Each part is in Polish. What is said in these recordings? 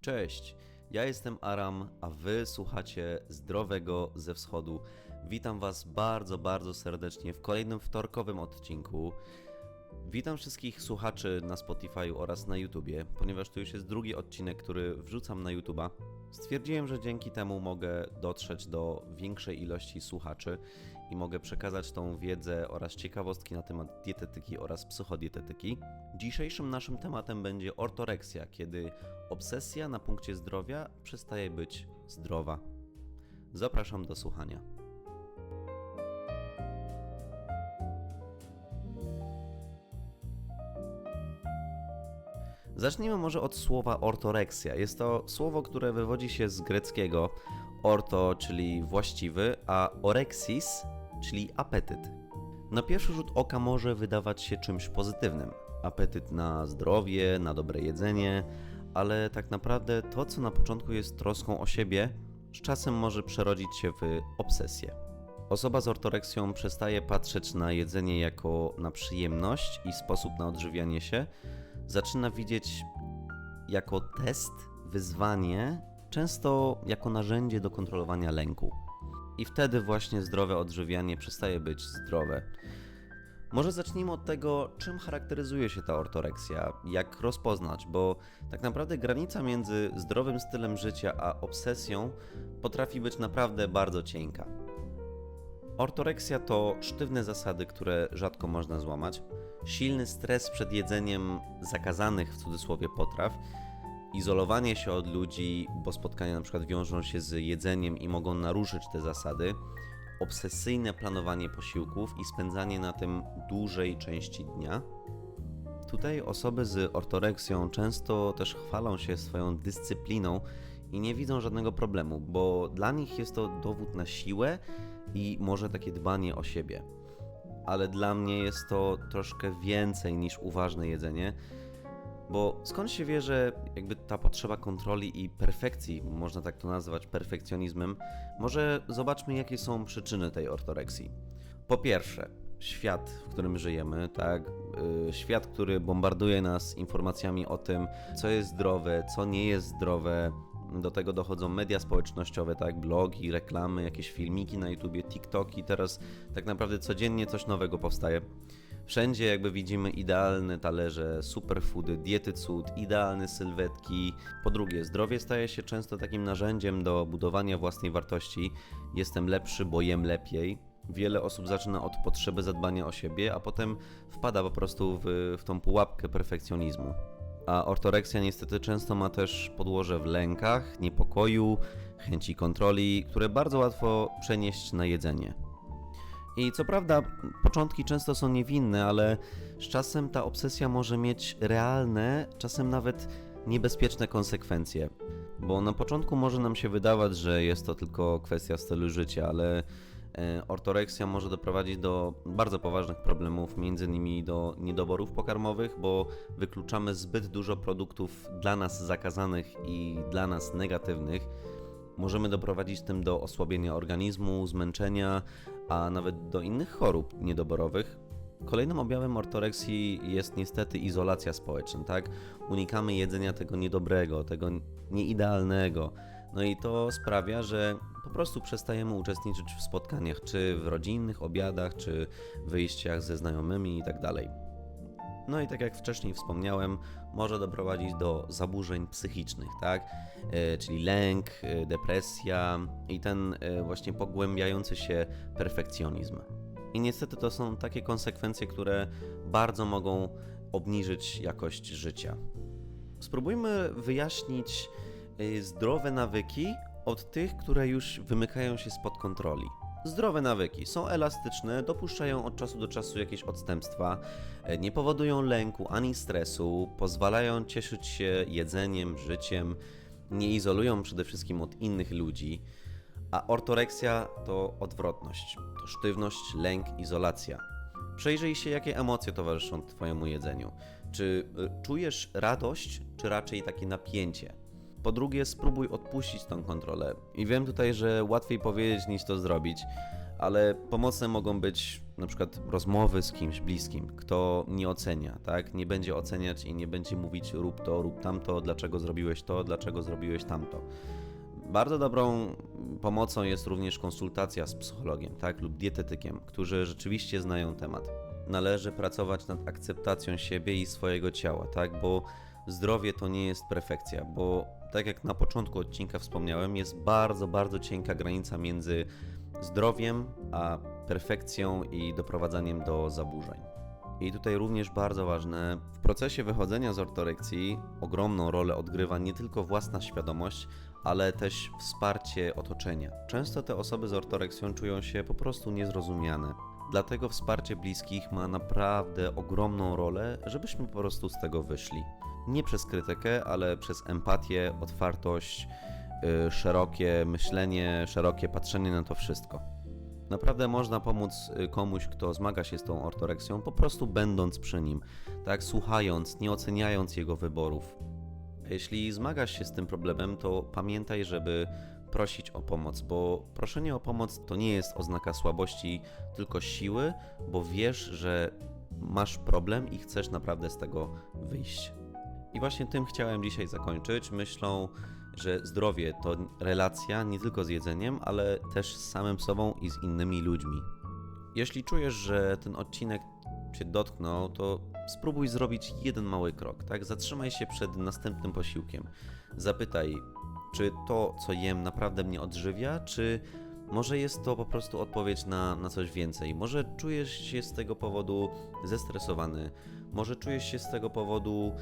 Cześć, ja jestem Aram, a wy słuchacie Zdrowego ze Wschodu. Witam was bardzo, bardzo serdecznie w kolejnym wtorkowym odcinku. Witam wszystkich słuchaczy na Spotify oraz na YouTubie, ponieważ to już jest drugi odcinek, który wrzucam na YouTuba. Stwierdziłem, że dzięki temu mogę dotrzeć do większej ilości słuchaczy i mogę przekazać tą wiedzę oraz ciekawostki na temat dietetyki oraz psychodietetyki. Dzisiejszym naszym tematem będzie ortoreksja, kiedy obsesja na punkcie zdrowia przestaje być zdrowa. Zapraszam do słuchania. Zacznijmy może od słowa ortoreksja. Jest to słowo, które wywodzi się z greckiego orto, czyli właściwy, a orexis, czyli apetyt. Na pierwszy rzut oka może wydawać się czymś pozytywnym. Apetyt na zdrowie, na dobre jedzenie, ale tak naprawdę to, co na początku jest troską o siebie, z czasem może przerodzić się w obsesję. Osoba z ortoreksją przestaje patrzeć na jedzenie jako na przyjemność i sposób na odżywianie się, zaczyna widzieć jako test, wyzwanie, często jako narzędzie do kontrolowania lęku. I wtedy właśnie zdrowe odżywianie przestaje być zdrowe. Może zacznijmy od tego, czym charakteryzuje się ta ortoreksja, jak rozpoznać, bo tak naprawdę granica między zdrowym stylem życia a obsesją potrafi być naprawdę bardzo cienka. Ortoreksja to sztywne zasady, które rzadko można złamać, silny stres przed jedzeniem zakazanych w cudzysłowie potraw, izolowanie się od ludzi, bo spotkania na przykład wiążą się z jedzeniem i mogą naruszyć te zasady, obsesyjne planowanie posiłków i spędzanie na tym dłużej części dnia. Tutaj osoby z ortoreksją często też chwalą się swoją dyscypliną i nie widzą żadnego problemu, bo dla nich jest to dowód na siłę i może takie dbanie o siebie. Ale dla mnie jest to troszkę więcej niż uważne jedzenie, bo skąd się wie, że jakby ta potrzeba kontroli i perfekcji, można tak to nazwać perfekcjonizmem, może zobaczmy jakie są przyczyny tej ortoreksji. Po pierwsze, świat, w którym żyjemy, tak? Yy, świat, który bombarduje nas informacjami o tym, co jest zdrowe, co nie jest zdrowe. Do tego dochodzą media społecznościowe, tak? Blogi, reklamy, jakieś filmiki na YouTubie, TikToki. Teraz tak naprawdę codziennie coś nowego powstaje. Wszędzie jakby widzimy idealne talerze, superfoody, diety cud, idealne sylwetki. Po drugie, zdrowie staje się często takim narzędziem do budowania własnej wartości. Jestem lepszy, bo jem lepiej. Wiele osób zaczyna od potrzeby zadbania o siebie, a potem wpada po prostu w, w tą pułapkę perfekcjonizmu. A ortoreksja niestety często ma też podłoże w lękach, niepokoju, chęci kontroli, które bardzo łatwo przenieść na jedzenie. I co prawda, początki często są niewinne, ale z czasem ta obsesja może mieć realne, czasem nawet niebezpieczne konsekwencje. Bo na początku może nam się wydawać, że jest to tylko kwestia stylu życia, ale ortoreksja może doprowadzić do bardzo poważnych problemów, między innymi do niedoborów pokarmowych, bo wykluczamy zbyt dużo produktów dla nas zakazanych i dla nas negatywnych. Możemy doprowadzić tym do osłabienia organizmu, zmęczenia, a nawet do innych chorób niedoborowych. Kolejnym objawem ortoreksji jest niestety izolacja społeczna, tak? Unikamy jedzenia tego niedobrego, tego nieidealnego. No i to sprawia, że po prostu przestajemy uczestniczyć w spotkaniach, czy w rodzinnych obiadach, czy wyjściach ze znajomymi itd. No i tak jak wcześniej wspomniałem, może doprowadzić do zaburzeń psychicznych, tak? E, czyli lęk, e, depresja i ten e, właśnie pogłębiający się perfekcjonizm. I niestety to są takie konsekwencje, które bardzo mogą obniżyć jakość życia. Spróbujmy wyjaśnić zdrowe nawyki od tych, które już wymykają się spod kontroli. Zdrowe nawyki są elastyczne, dopuszczają od czasu do czasu jakieś odstępstwa, e, nie powodują lęku ani stresu, pozwalają cieszyć się jedzeniem, życiem, nie izolują przede wszystkim od innych ludzi. A ortoreksja to odwrotność, to sztywność, lęk, izolacja. Przejrzyj się, jakie emocje towarzyszą Twojemu jedzeniu. Czy y, czujesz radość, czy raczej takie napięcie? Po drugie, spróbuj odpuścić tą kontrolę. I wiem tutaj, że łatwiej powiedzieć niż to zrobić, ale pomocne mogą być na przykład rozmowy z kimś bliskim, kto nie ocenia, tak? Nie będzie oceniać i nie będzie mówić rób to, rób tamto, dlaczego zrobiłeś to, dlaczego zrobiłeś tamto. Bardzo dobrą pomocą jest również konsultacja z psychologiem, tak, lub dietetykiem, którzy rzeczywiście znają temat. Należy pracować nad akceptacją siebie i swojego ciała, tak, bo zdrowie to nie jest perfekcja, bo tak jak na początku odcinka wspomniałem, jest bardzo, bardzo cienka granica między zdrowiem a perfekcją i doprowadzaniem do zaburzeń. I tutaj również bardzo ważne, w procesie wychodzenia z ortorekcji ogromną rolę odgrywa nie tylko własna świadomość, ale też wsparcie otoczenia. Często te osoby z ortoreksją czują się po prostu niezrozumiane. Dlatego wsparcie bliskich ma naprawdę ogromną rolę, żebyśmy po prostu z tego wyszli. Nie przez krytykę, ale przez empatię, otwartość, yy, szerokie myślenie, szerokie patrzenie na to wszystko. Naprawdę można pomóc y, komuś, kto zmaga się z tą ortoreksją, po prostu będąc przy nim, tak, słuchając, nie oceniając jego wyborów. Jeśli zmagasz się z tym problemem, to pamiętaj, żeby prosić o pomoc, bo proszenie o pomoc to nie jest oznaka słabości, tylko siły, bo wiesz, że masz problem i chcesz naprawdę z tego wyjść. I właśnie tym chciałem dzisiaj zakończyć. Myślą, że zdrowie to relacja nie tylko z jedzeniem, ale też z samym sobą i z innymi ludźmi. Jeśli czujesz, że ten odcinek Cię dotknął, to spróbuj zrobić jeden mały krok, tak? Zatrzymaj się przed następnym posiłkiem. Zapytaj, czy to, co jem, naprawdę mnie odżywia, czy może jest to po prostu odpowiedź na, na coś więcej? Może czujesz się z tego powodu zestresowany, może czujesz się z tego powodu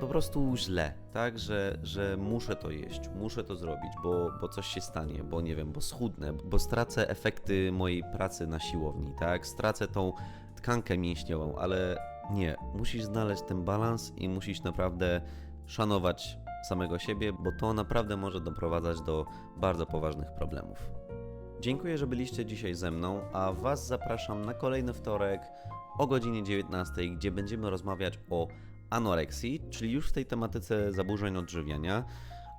po prostu źle, tak, że, że muszę to jeść, muszę to zrobić, bo, bo coś się stanie, bo nie wiem, bo schudnę, bo stracę efekty mojej pracy na siłowni, tak, stracę tą tkankę mięśniową, ale nie, musisz znaleźć ten balans i musisz naprawdę szanować samego siebie, bo to naprawdę może doprowadzać do bardzo poważnych problemów. Dziękuję, że byliście dzisiaj ze mną, a Was zapraszam na kolejny wtorek o godzinie 19, gdzie będziemy rozmawiać o anoreksji, czyli już w tej tematyce zaburzeń odżywiania.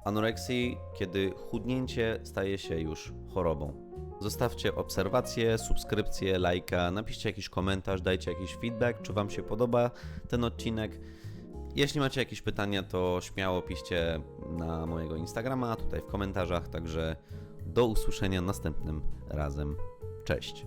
Anoreksji, kiedy chudnięcie staje się już chorobą. Zostawcie obserwacje, subskrypcję, lajka, napiszcie jakiś komentarz, dajcie jakiś feedback, czy Wam się podoba ten odcinek. Jeśli macie jakieś pytania, to śmiało piszcie na mojego Instagrama, tutaj w komentarzach. Także do usłyszenia następnym razem. Cześć.